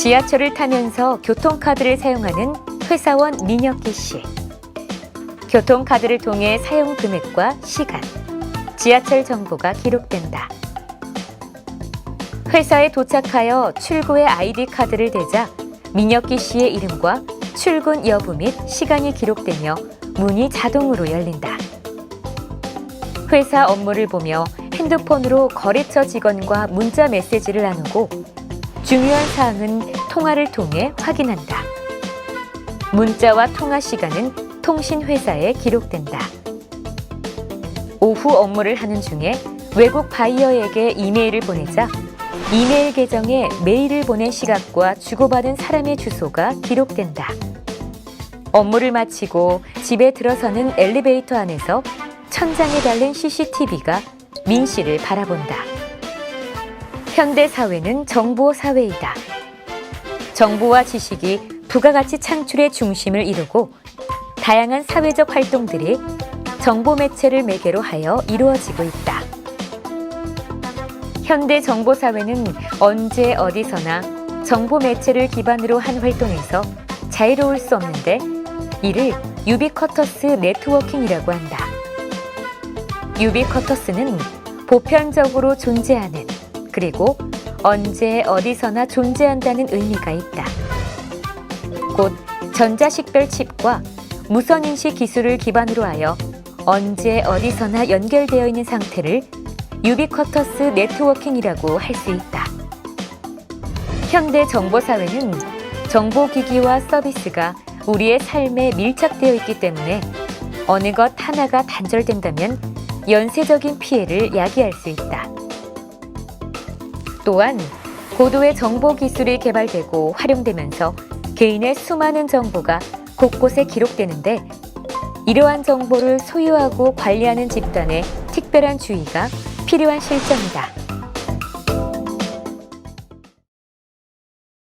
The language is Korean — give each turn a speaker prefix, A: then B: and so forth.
A: 지하철을 타면서 교통카드를 사용하는 회사원 민혁기 씨. 교통카드를 통해 사용 금액과 시간, 지하철 정보가 기록된다. 회사에 도착하여 출구에 아이디 카드를 대자 민혁기 씨의 이름과 출근 여부 및 시간이 기록되며 문이 자동으로 열린다. 회사 업무를 보며 핸드폰으로 거래처 직원과 문자 메시지를 나누고 중요한 사항은 통화를 통해 확인한다. 문자와 통화 시간은 통신회사에 기록된다. 오후 업무를 하는 중에 외국 바이어에게 이메일을 보내자 이메일 계정에 메일을 보낸 시각과 주고받은 사람의 주소가 기록된다. 업무를 마치고 집에 들어서는 엘리베이터 안에서 천장에 달린 CCTV가 민 씨를 바라본다. 현대 사회는 정보 사회이다. 정보와 지식이 부가가치 창출의 중심을 이루고 다양한 사회적 활동들이 정보 매체를 매개로 하여 이루어지고 있다. 현대 정보 사회는 언제 어디서나 정보 매체를 기반으로 한 활동에서 자유로울 수 없는데 이를 유비쿼터스 네트워킹이라고 한다. 유비쿼터스는 보편적으로 존재하는 그리고 언제 어디서나 존재한다는 의미가 있다. 곧 전자식별 칩과 무선인식 기술을 기반으로 하여 언제 어디서나 연결되어 있는 상태를 유비쿼터스 네트워킹이라고 할 수 있다. 현대 정보사회는 정보기기와 서비스가 우리의 삶에 밀착되어 있기 때문에 어느 것 하나가 단절된다면 연쇄적인 피해를 야기할 수 있다. 또한 고도의 정보 기술이 개발되고 활용되면서 개인의 수많은 정보가 곳곳에 기록되는데 이러한 정보를 소유하고 관리하는 집단의 특별한 주의가 필요한 실정이다.